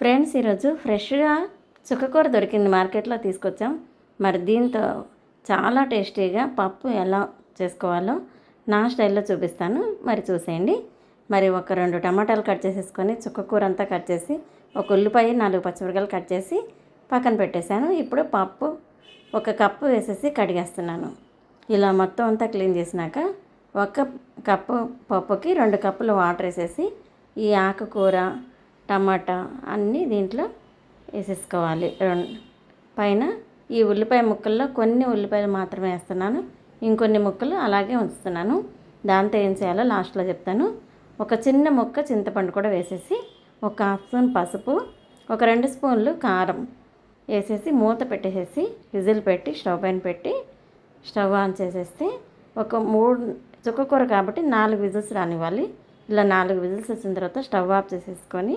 Friends ఈరోజు ఫ్రెష్గా చుక్కకూర దొరికింది మార్కెట్లో తీసుకొచ్చాం. మరి దీంతో చాలా టేస్టీగా పప్పు ఎలా చేసుకోవాలో నా స్టైల్లో చూపిస్తాను. మరి చూసేయండి. మరి ఒక రెండు టమాటాలు కట్ చేసేసుకొని చుక్కకూర అంతా కట్ చేసి ఒక ఉల్లిపాయ నాలుగు పచ్చిమిరకాయలు కట్ చేసి పక్కన పెట్టేశాను. ఇప్పుడు పప్పు ఒక కప్పు వేసేసి కడిగేస్తున్నాను. ఇలా మొత్తం అంతా క్లీన్ చేసినాక ఒక కప్పు పప్పుకి రెండు కప్పులు వాటర్ వేసేసి ఈ ఆకుకూర టమాటా అన్నీ దీంట్లో వేసేసుకోవాలి. రెండు పైన ఈ ఉల్లిపాయ ముక్కల్లో కొన్ని ఉల్లిపాయలు మాత్రమే వేస్తున్నాను. ఇంకొన్ని ముక్కలు అలాగే ఉంచుతున్నాను. దాంతో ఏం చేయాలో లాస్ట్లో చెప్తాను. ఒక చిన్న ముక్క చింతపండు కూడా వేసేసి ఒక హాఫ్ స్పూన్ పసుపు ఒక రెండు స్పూన్లు కారం వేసేసి మూత పెట్టేసేసి విజిల్ పెట్టి స్టవ్ పైన పెట్టి స్టవ్ ఆన్ చేసేస్తే ఒక మూడు చుక్కకూర కాబట్టి నాలుగు విజిల్స్ రానివ్వాలి. ఇలా నాలుగు విజిల్స్ వచ్చిన తర్వాత స్టవ్ ఆఫ్ చేసేసుకొని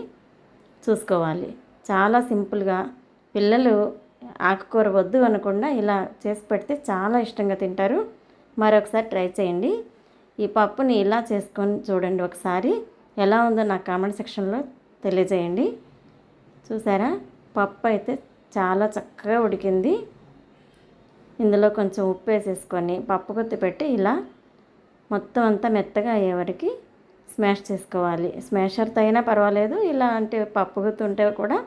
చూసుకోవాలి. చాలా సింపుల్గా పిల్లలు ఆకుకూర వద్దు అనకుండా ఇలా చేసి పెడితే చాలా ఇష్టంగా తింటారు. మరొకసారి ట్రై చేయండి. ఈ పప్పుని ఇలా చేసుకొని చూడండి ఒకసారి. ఎలా ఉందో నా కామెంట్ సెక్షన్లో తెలియజేయండి. చూసారా? పప్పు అయితే చాలా చక్కగా ఉడికింది. ఇందులో కొంచెం ఉప్పు వేసేసుకొని పప్పు కొత్తి పెట్టి ఇలా మొత్తం అంతా మెత్తగా అయ్యే వరకు స్మాష్ చేసుకోవాలి. స్మాషర్తో అయినా పర్వాలేదు. ఇలా అంటే పప్పు కూడా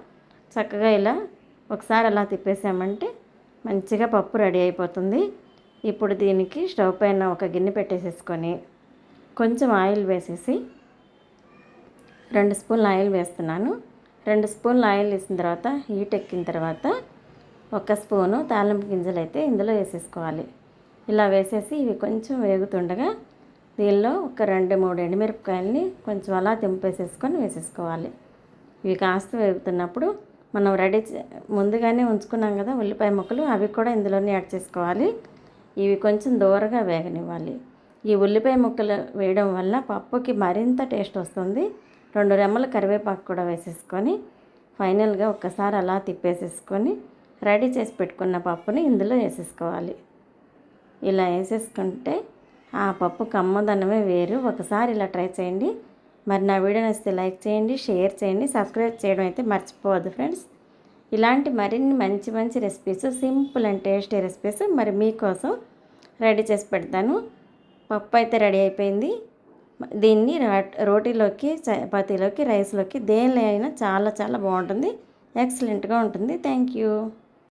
చక్కగా ఇలా ఒకసారి అలా తిప్పేసామంటే మంచిగా పప్పు రెడీ అయిపోతుంది. ఇప్పుడు దీనికి స్టవ్ పైన ఒక గిన్నె పెట్టేసేసుకొని కొంచెం ఆయిల్ వేసేసి రెండు స్పూన్ల ఆయిల్ వేస్తున్నాను. రెండు స్పూన్ల ఆయిల్ వేసిన తర్వాత హీట్ ఎక్కిన తర్వాత ఒక స్పూను తాలింపు గింజలు అయితే ఇందులో వేసేసుకోవాలి. ఇలా వేసేసి ఇవి కొంచెం వేగుతుండగా దీనిలో ఒక రెండు మూడు ఎండుమిరపకాయలని కొంచెం అలా తెంపేసేసుకొని వేసేసుకోవాలి. ఇవి కాస్త వేగుతున్నప్పుడు మనం రెడీ ముందుగానే ఉంచుకున్నాం కదా ఉల్లిపాయ ముక్కలు అవి కూడా ఇందులోనే యాడ్ చేసుకోవాలి. ఇవి కొంచెం దూరగా వేగనివ్వాలి. ఈ ఉల్లిపాయ ముక్కలు వేయడం వల్ల పప్పుకి మరింత టేస్ట్ వస్తుంది. రెండు రెమ్మల కరివేపాకు కూడా వేసేసుకొని ఫైనల్గా ఒక్కసారి అలా తిప్పేసేసుకొని రెడీ చేసి పెట్టుకున్న పప్పుని ఇందులో వేసేసుకోవాలి. ఇలా వేసేసుకుంటే ఆ పప్పు కమ్మదనమే వేరు. ఒకసారి ఇలా ట్రై చేయండి. మరి నా వీడియో నచ్చితే లైక్ చేయండి షేర్ చేయండి సబ్స్క్రైబ్ చేయడం అయితే మర్చిపోవద్దు ఫ్రెండ్స్. ఇలాంటి మరిన్ని మంచి మంచి recipes simple and tasty recipes మరి మీకోసం రెడీ చేసి పెడతాను. పప్పు అయితే రెడీ అయిపోయింది. దీన్ని రోటీలోకి చపాతీలోకి రైస్లోకి దేనిలో అయినా చాలా చాలా బాగుంటుంది. ఎక్సలెంట్గా ఉంటుంది. Thank you